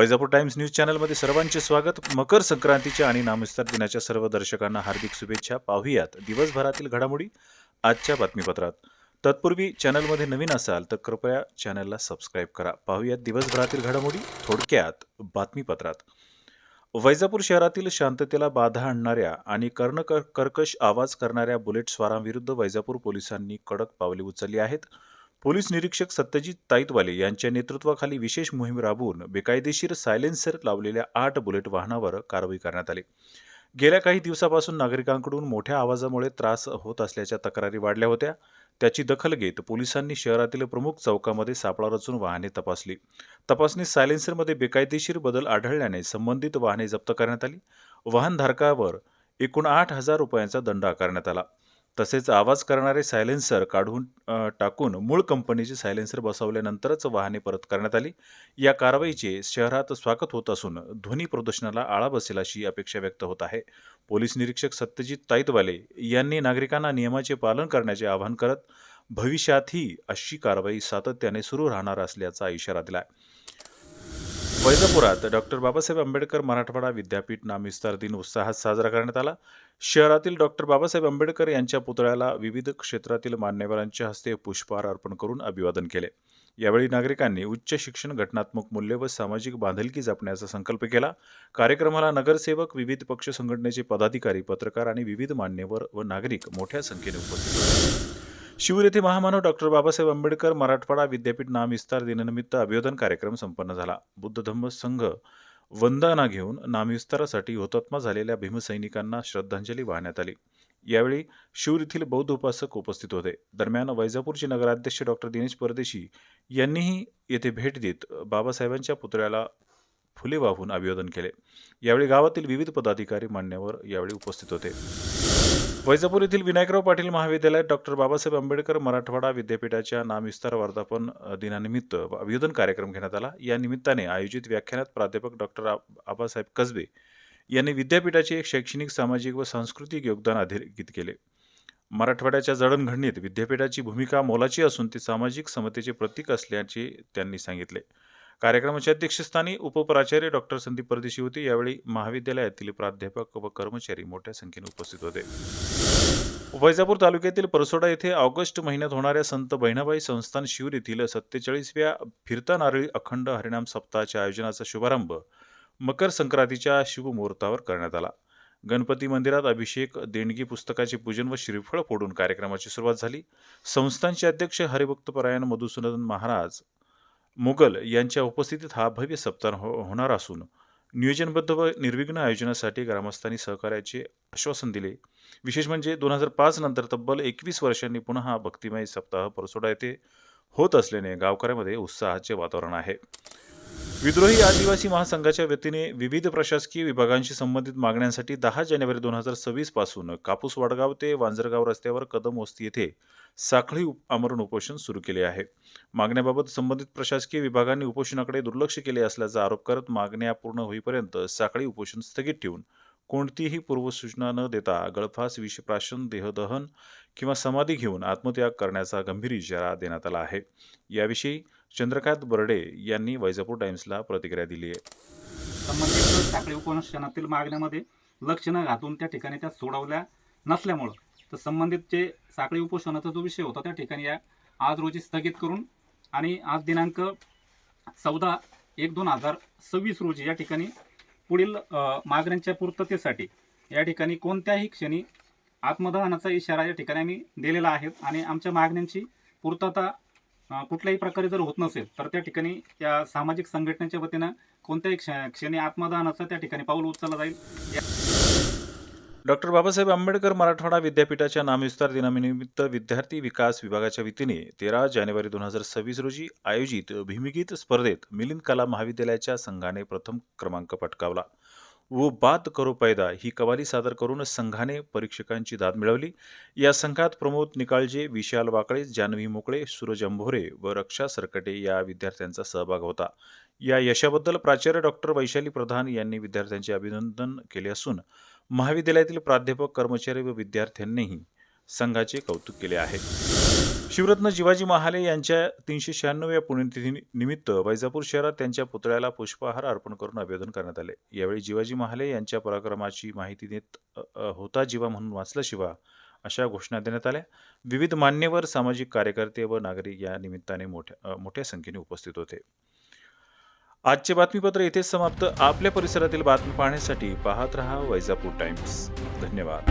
Vaijapur times news चॅनलमध्ये सर्वांचे स्वागत. मकर संक्रांतीच्या आणि नामविस्तार दिनाच्या सर्व दर्शकांना हार्दिक शुभेच्छा. पाहूयात दिवसभरातील घडामोडी आजच्या बातमीपत्रात. तत्पूर्वी चॅनलमध्ये नवीन असाल तर कृपया चॅनलला सबस्क्राईब करा. पाहूयात दिवसभरातील घडामोडी थोडक्यात बातमीपत्रात. वैजापूर शहरातील शांततेला बाधा आणणाऱ्या आणि कर्ण कर्कश आवाज करणाऱ्या बुलेट स्वारांविरुद्ध वैजापूर पोलिसांनी कडक पावले उचलली आहेत. पोलीस निरीक्षक सत्यजित ताईतवाले यांच्या नेतृत्वाखाली विशेष मोहीम राबवून बेकायदेशीर सायलेन्सर लावलेल्या आठ बुलेट वाहनावर कारवाई करण्यात आली. गेल्या काही दिवसापासून नागरिकांकडून मोठ्या आवाजामुळे त्रास होत असल्याच्या तक्रारी वाढल्या होत्या. त्याची दखल घेत पोलिसांनी शहरातील प्रमुख चौकामध्ये सापळा रचून वाहने तपासली. तपासणीत सायलेन्सरमध्ये बेकायदेशीर बदल आढळल्याने संबंधित वाहने जप्त करण्यात आली. वाहनधारकावर एकूण आठ हजार रुपयांचा दंड आकारण्यात आला. तसेच आवाज करणारे सायलेन्सर काढून टाकून मूळ कंपनीचे सायलेन्सर बसवल्यानंतरच वाहने परत करण्यात आली. या कारवाईचे शहरात स्वागत होत असून ध्वनी प्रदूषणाला आळा बसेल अशी अपेक्षा व्यक्त होत आहे. पोलीस निरीक्षक सत्यजित ताईतवाले यांनी नागरिकांना नियमाचे पालन करण्याचे आवाहन करत भविष्यातही अशी कारवाई सातत्याने सुरू राहणार असल्याचा इशारा दिला आहे वैजपुरात डॉक्टर बाबासाहेब आंबेडकर मराठवाडा विद्यापीठ नामविस्तार दिन उत्साहात साजरा करण्यात आला. शहरातील डॉक्टर बाबासाहेब आंबेडकर यांच्या पुतळ्याला विविध क्षेत्रातील मान्यवरांच्या हस्ते पुष्पहार अर्पण करून अभिवादन केले. यावेळी नागरिकांनी उच्च शिक्षण घटनात्मक मूल्य व सामाजिक बांधिलकी जपण्याचा संकल्प केला. कार्यक्रमाला नगरसेवक विविध पक्ष संघटनेचे पदाधिकारी पत्रकार आणि विविध मान्यवर व नागरिक मोठ्या संख्येने उपस्थित होते. शिवूर येथे महामानव डॉक्टर बाबासाहेब आंबेडकर मराठवाडा विद्यापीठ नामविस्तार दिनानिमित्त अभिवादन कार्यक्रम संपन्न झाला. बुद्ध धम्म संघ वंदना घेऊन नामविस्तारासाठी हुतात्मा झालेल्या भीमसैनिकांना श्रद्धांजली वाहण्यात आली. यावेळी शिवूर येथील बौद्ध उपासक उपस्थित होते. दरम्यान वैजापूरचे नगराध्यक्ष डॉक्टर दिनेश परदेशी यांनीही येथे भेट देत बाबासाहेबांच्या पुतळ्याला फुले वाहून अभिवादन केले. यावेळी गावातील विविध पदाधिकारी मान्यवर यावेळी उपस्थित होते. वैजापूर येथील विनायकराव पाटील महाविद्यालयात डॉक्टर बाबासाहेब आंबेडकर मराठवाडा विद्यापीठाच्या नामविस्तार वर्धापन दिनानिमित्त अभिवादन कार्यक्रम घेण्यात आला. या निमित्ताने आयोजित व्याख्यानात प्राध्यापक डॉक्टर आबासाहेब कसबे यांनी विद्यापीठाचे एक शैक्षणिक सामाजिक व सांस्कृतिक योगदान अधोरेखित केले. मराठवाड्याच्या जडणघडणीत विद्यापीठाची भूमिका मोलाची असून ती सामाजिक समतेचे प्रतीक असल्याचे त्यांनी सांगितले. कार्यक्रमाच्या अध्यक्षस्थानी उपप्राचार्य डॉक्टर संदीप परदेशी होते. यावेळी महाविद्यालयातील प्राध्यापक व कर्मचारी मोठ्या संख्येने उपस्थित होते. वैजापूर तालुक्यातील परसोडा येथे ऑगस्ट महिन्यात होणाऱ्या संत बहिणाबाई संस्थान शिवर येथील सत्तेचाळीसव्या फिरता नारळी अखंड हरिणाम सप्ताहाच्या आयोजनाचा शुभारंभ मकर संक्रांतीच्या शिवमुहूर्तावर करण्यात आला. गणपती मंदिरात अभिषेक देणगी पुस्तकाचे पूजन व श्रीफळ फोडून कार्यक्रमाची सुरुवात झाली. संस्थानचे अध्यक्ष हरिभक्तपरायण मधुसूदन महाराज मुघल यांच्या उपस्थितीत हा भव्य सप्ताह हो- होणार असून नियोजनबद्ध व निर्विघ्न आयोजनासाठी ग्रामस्थांनी सहकार्याचे आश्वासन दिले. विशेष म्हणजे दोन हजार पाच नंतर तब्बल एकवीस वर्षांनी पुन्हा हा भक्तिमय सप्ताह परसोडा येथे होत असल्याने गावकऱ्यामध्ये उत्साहाचे वातावरण आहे. विद्रोही आदिवासी महासंघाच्या वतीने विविध प्रशासकीय विभागांशी संबंधित मागण्यांसाठी दहा जानेवारी दोन हजार सव्वीसपासून कापूस वडगाव ते वांजरगाव रस्त्यावर कदम वस्ती येथे साखळी उप- आमरण उपोषण सुरू केले आहे. मागण्याबाबत संबंधित प्रशासकीय विभागांनी उपोषणाकडे दुर्लक्ष केले असल्याचा आरोप करत मागण्या पूर्ण होईपर्यंत साखळी उपोषण स्थगित ठेवून कोणतीही पूर्वसूचना न देता गळफास विषप्राशन देहदहन किंवा समाधी घेऊन आत्मत्याग करण्याचा गंभीर इशारा देण्यात आला आहे. याविषयी चंद्रकांत बर्डे यांनी वैजापूर टाइम्सला प्रतिक्रिया दिली आहे. संबंधित साखळी उपनशनातील मागण्यामध्ये लक्ष न घालून त्या ठिकाणी त्या सोडवल्या नसल्यामुळं तर संबंधित जे साखळी उपोषणाचा जो विषय होता त्या ठिकाणी या आज रोजी स्थगित करून आणि आज दिनांक चौदा एक दोन हजार सव्वीस रोजी या ठिकाणी पुढील मागण्यांच्या पूर्ततेसाठी या ठिकाणी कोणत्याही क्षणी आत्मदहनाचा इशारा या ठिकाणी आम्ही दिलेला आहे आणि आमच्या मागण्यांची पूर्तता कुठल्याही प्रकारे जर होत नसेल तर त्या ठिकाणी या सामाजिक संघटनेच्या वतीनं कोणत्याही क्ष क्षणी आत्मदानाचं त्या ठिकाणी पाऊल उचललं जाईल. डॉक्टर बाबासाहेब आंबेडकर मराठवाडा विद्यापीठाच्या नामविस्तार दिनानिमित्त विद्यार्थी विकास विभागाच्या वतीने तेरा जानेवारी दोन हजार सव्वीस रोजी आयोजित भीमगीत स्पर्धेत मिलिंद कला महाविद्यालयाच्या संघाने प्रथम क्रमांक पटकावला. व बात करो पैदा ही कवाली सादर करून संघाने परीक्षकांची दाद मिळवली. या संघात प्रमोद निकाळजे विशाल वाकळे जान्हवी मोकळे सूरज अंभोरे व रक्षा सरकटे या विद्यार्थ्यांचा सहभाग होता. या यशाबद्दल प्राचार्य डॉक्टर वैशाली प्रधान यांनी विद्यार्थ्यांचे अभिनंदन केले असून महाविद्यालयातील प्राध्यापक कर्मचारी व विद्यार्थ्यांनीही संघाचे कौतुक केले आहे. शिवरत्न जिवाजी महाले यांच्या तीनशे शहाण्णव्या पुण्यतिथी निमित्त वैजापूर शहरात त्यांच्या पुतळ्याला पुष्पहार अर्पण करून अभिवादन करण्यात आले. यावेळी जिवाजी महाले यांच्या पराक्रमाची माहिती देत होता जीवा म्हणून वाचला शिवा अशा घोषणा देण्यात आल्या. विविध मान्यवर सामाजिक कार्यकर्ते व नागरिक या निमित्ताने मोठ्या मोठ्या संख्येने उपस्थित होते. आजचे बातमीपत्र येथेच समाप्त. आपल्या परिसरातील बातमी पाहण्यासाठी पाहत रहा वैजापूर टाइम्स. धन्यवाद.